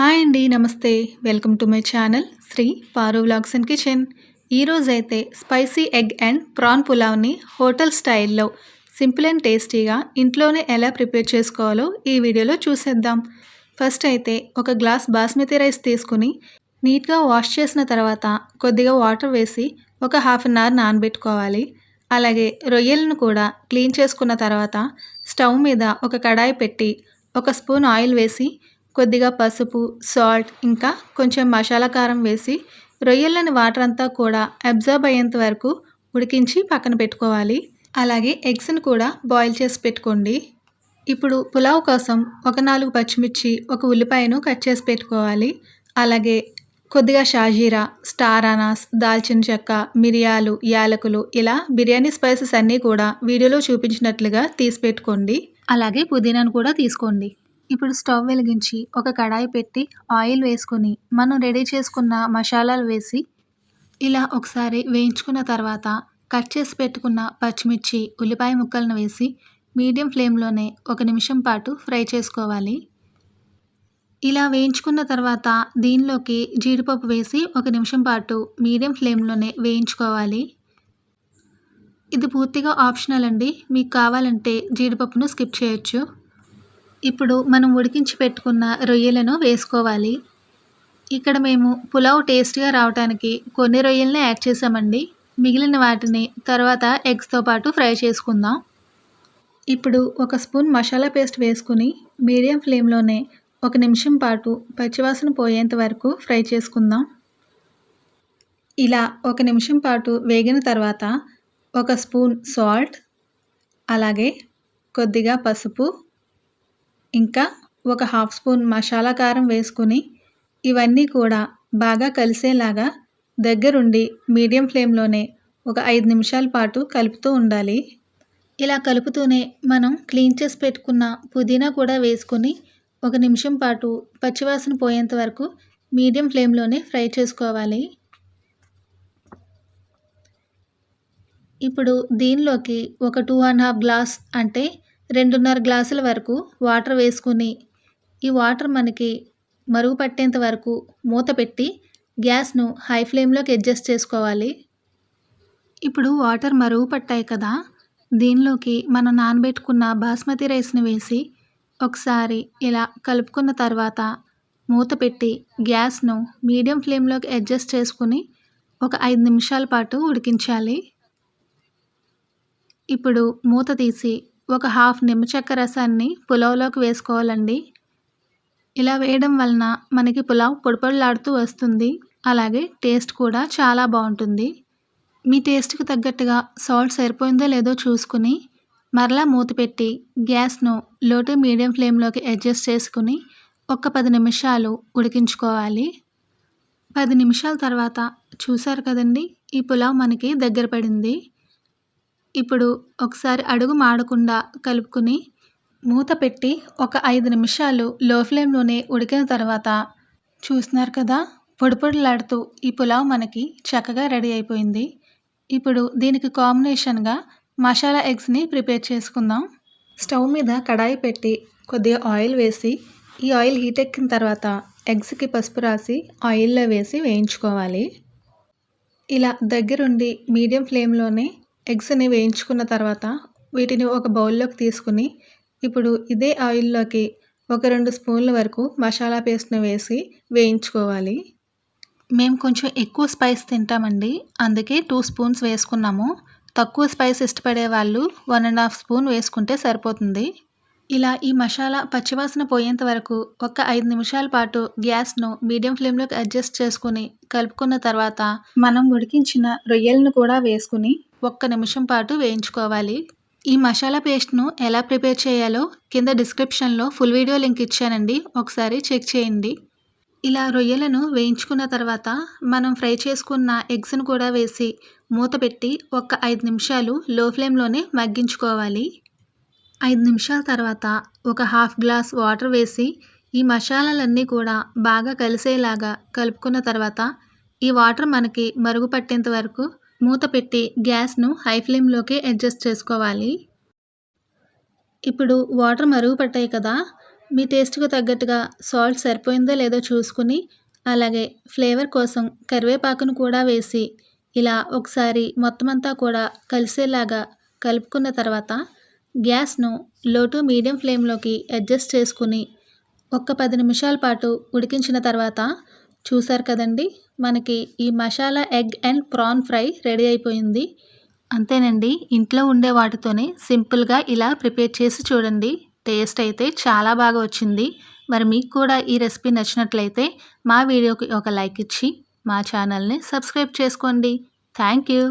Hi అండి నమస్తే. Welcome to my channel Sri Paru vlogs and kitchen. ఈరోజైతే spicy egg and prawn పులావ్ని hotel స్టైల్లో సింపుల్ అండ్ టేస్టీగా ఇంట్లోనే ఎలా ప్రిపేర్ చేసుకోవాలో ఈ వీడియోలో చూసేద్దాం. ఫస్ట్ అయితే ఒక గ్లాస్ బాస్మతి రైస్ తీసుకుని నీట్గా వాష్ చేసిన తర్వాత కొద్దిగా వాటర్ వేసి ఒక హాఫ్ అన్ అవర్ నానబెట్టుకోవాలి. అలాగే రొయ్యలను కూడా క్లీన్ చేసుకున్న తర్వాత స్టవ్ మీద ఒక కడాయి పెట్టి ఒక స్పూన్ ఆయిల్ వేసి కొద్దిగా పసుపు సాల్ట్ ఇంకా కొంచెం మసాలా కారం వేసి రొయ్యలని వాటర్ అంతా కూడా అబ్జర్బ్ అయ్యేంత వరకు ఉడికించి పక్కన పెట్టుకోవాలి. అలాగే ఎగ్స్ని కూడా బాయిల్ చేసి పెట్టుకోండి. ఇప్పుడు పులావ్ కోసం ఒక నాలుగు పచ్చిమిర్చి ఒక ఉల్లిపాయను కట్ చేసి పెట్టుకోవాలి. అలాగే కొద్దిగా షాజీరా స్టార్ అనాస్ దాల్చిన చెక్క మిరియాలు యాలకులు ఇలా బిర్యానీ స్పైసెస్ అన్నీ కూడా వీడియోలో చూపించినట్లుగా తీసి పెట్టుకోండి. అలాగే పుదీనాను కూడా తీసుకోండి. ఇప్పుడు స్టవ్ వెలిగించి ఒక కడాయి పెట్టి ఆయిల్ వేసుకొని మనం రెడీ చేసుకున్న మసాలాలు వేసి ఇలా ఒకసారి వేయించుకున్న తర్వాత కట్ చేసి పెట్టుకున్న పచ్చిమిర్చి ఉల్లిపాయ ముక్కలను వేసి మీడియం ఫ్లేమ్లోనే ఒక నిమిషం పాటు ఫ్రై చేసుకోవాలి. ఇలా వేయించుకున్న తర్వాత దీనిలోకి జీడిపప్పు వేసి ఒక నిమిషం పాటు మీడియం ఫ్లేమ్లోనే వేయించుకోవాలి. ఇది పూర్తిగా ఆప్షనల్ అండి. మీకు కావాలంటే జీడిపప్పును స్కిప్ చేయొచ్చు. ఇప్పుడు మనం ఉడికించి పెట్టుకున్న రొయ్యలను వేసుకోవాలి. ఇక్కడ మేము పులావ్ టేస్ట్గా రావడానికి కొన్ని రొయ్యల్ని యాడ్ చేసామండి మిగిలిన వాటిని తర్వాత ఎగ్స్తో పాటు ఫ్రై చేసుకుందాం. ఇప్పుడు ఒక స్పూన్ మసాలా పేస్ట్ వేసుకుని మీడియం ఫ్లేమ్లోనే ఒక నిమిషం పాటు పచ్చివాసన పోయేంత వరకు ఫ్రై చేసుకుందాం. ఇలా ఒక నిమిషం పాటు వేగిన తర్వాత ఒక స్పూన్ సాల్ట్ అలాగే కొద్దిగా పసుపు ఇంకా ఒక హాఫ్ స్పూన్ మసాలా కారం వేసుకుని ఇవన్నీ కూడా బాగా కలిసేలాగా దగ్గరుండి మీడియం ఫ్లేమ్లోనే ఒక ఐదు నిమిషాల పాటు కలుపుతూ ఉండాలి. ఇలా కలుపుతూనే మనం క్లీన్ చేసి పెట్టుకున్న పుదీనా కూడా వేసుకొని ఒక నిమిషం పాటు పచ్చివాసన పోయేంత వరకు మీడియం ఫ్లేమ్లోనే ఫ్రై చేసుకోవాలి. ఇప్పుడు దీనిలోకి ఒక టూ అండ్ హాఫ్ గ్లాస్ అంటే రెండున్నర గ్లాసుల వరకు వాటర్ వేసుకుని ఈ వాటర్ మనకి మరుగు పట్టేంత వరకు మూత పెట్టి గ్యాస్ను హై ఫ్లేమ్లోకి అడ్జస్ట్ చేసుకోవాలి. ఇప్పుడు వాటర్ మరుగు పట్టాయి కదా దీనిలోకి మనం నానబెట్టుకున్న బాస్మతి రైస్ని వేసి ఒకసారి ఇలా కలుపుకున్న తర్వాత మూత పెట్టి గ్యాస్ను మీడియం ఫ్లేమ్లోకి అడ్జస్ట్ చేసుకుని ఒక ఐదు నిమిషాల పాటు ఉడికించాలి. ఇప్పుడు మూత తీసి ఒక హాఫ్ నిమ్మచెక్క రసాన్ని పులావ్లోకి వేసుకోవాలండి. ఇలా వేయడం వలన మనకి పులావ్ పొడిపొడిలాడుతూ వస్తుంది. అలాగే టేస్ట్ కూడా చాలా బాగుంటుంది. మీ టేస్ట్కి తగ్గట్టుగా సాల్ట్ సరిపోయిందో లేదో చూసుకుని మరలా మూత పెట్టి గ్యాస్ను లో టు మీడియం ఫ్లేమ్లోకి అడ్జస్ట్ చేసుకుని ఒక పది నిమిషాలు ఉడికించుకోవాలి. పది నిమిషాల తర్వాత చూసారు కదండి ఈ పులావ్ మనకి దగ్గర పడింది. ఇప్పుడు ఒకసారి అడుగు మాడకుండా కలుపుకుని మూత పెట్టి ఒక ఐదు నిమిషాలు లో ఫ్లేమ్లోనే ఉడికిన తర్వాత చూస్తున్నారు కదా? పొడిపొడిలాడుతూ ఈ పులావ్ మనకి చక్కగా రెడీ అయిపోయింది. ఇప్పుడు దీనికి కాంబినేషన్గా మసాలా ఎగ్స్ని ప్రిపేర్ చేసుకుందాం. స్టవ్ మీద కడాయి పెట్టి కొద్దిగా ఆయిల్ వేసి ఈ ఆయిల్ హీట్ ఎక్కిన తర్వాత ఎగ్స్కి పసుపు రాసి ఆయిల్లో వేసి వేయించుకోవాలి. ఇలా దగ్గరుండి మీడియం ఫ్లేమ్లోనే ఎగ్స్ని వేయించుకున్న తర్వాత వీటిని ఒక బౌల్లోకి తీసుకుని ఇప్పుడు ఇదే ఆయిల్లోకి ఒక రెండు స్పూన్ల వరకు మసాలా పేస్ట్ని వేసి వేయించుకోవాలి. మేము కొంచెం ఎక్కువ స్పైస్ తింటామండి. అందుకే టూ స్పూన్స్ వేసుకున్నాము. తక్కువ స్పైస్ ఇష్టపడే వాళ్ళు వన్ అండ్ హాఫ్ స్పూన్ వేసుకుంటే సరిపోతుంది. ఇలా ఈ మసాలా పచ్చివాసన పోయేంత వరకు ఒక ఐదు నిమిషాల పాటు గ్యాస్ను మీడియం ఫ్లేమ్లోకి అడ్జస్ట్ చేసుకుని కలుపుకున్న తర్వాత మనం ఉడికించిన రొయ్యలను కూడా వేసుకుని ఒక్క నిమిషం పాటు వేయించుకోవాలి. ఈ మసాలా పేస్ట్ను ఎలా ప్రిపేర్ చేయాలో కింద డిస్క్రిప్షన్లో ఫుల్ వీడియో లింక్ ఇచ్చానండి. ఒకసారి చెక్ చేయండి. ఇలా రొయ్యలను వేయించుకున్న తర్వాత మనం ఫ్రై చేసుకున్న ఎగ్స్ను కూడా వేసి మూత పెట్టి ఒక ఐదు నిమిషాలు లో ఫ్లేమ్లోనే మగ్గించుకోవాలి. ఐదు నిమిషాల తర్వాత ఒక హాఫ్ గ్లాస్ వాటర్ వేసి ఈ మసాలాలన్నీ కూడా బాగా కలిసేలాగా కలుపుకున్న తర్వాత ఈ వాటర్ మనకి మరుగు పట్టేంత వరకు మూత పెట్టి గ్యాస్ను హై ఫ్లేమ్లోకి అడ్జస్ట్ చేసుకోవాలి. ఇప్పుడు వాటర్ మరుగు పట్టాయి కదా మీ టేస్ట్‌కు తగ్గట్టుగా సాల్ట్ సరిపోయిందో లేదో చూసుకుని అలాగే ఫ్లేవర్ కోసం కరివేపాకును కూడా వేసి, ఇలా ఒకసారి మొత్తమంతా కూడా కలిసేలాగా కలుపుకున్న తర్వాత, గ్యాస్‌ను లో టు మీడియం ఫ్లేమ్‌లోకి అడ్జస్ట్ చేసుకుని ఒక్క పది నిమిషాల పాటు ఉడికించిన తర్వాత, చూసారు కదండీ! మనకి ఈ masala egg and prawn fry ready అయిపోయింది. అంతేనండి. ఇంట్లో ఉండే వాటితోనే సింపుల్‌గా ఇలా ప్రిపేర్ చేసి చూడండి. టేస్ట్ అయితే చాలా బాగా వచ్చింది. మరి మీకు కూడా ఈ రెసిపీ నచ్చినట్లయితే మా వీడియోకి ఒక లైక్ ఇచ్చి, మా ఛానల్‌ని సబ్స్క్రైబ్ చేసుకోండి. Thank you.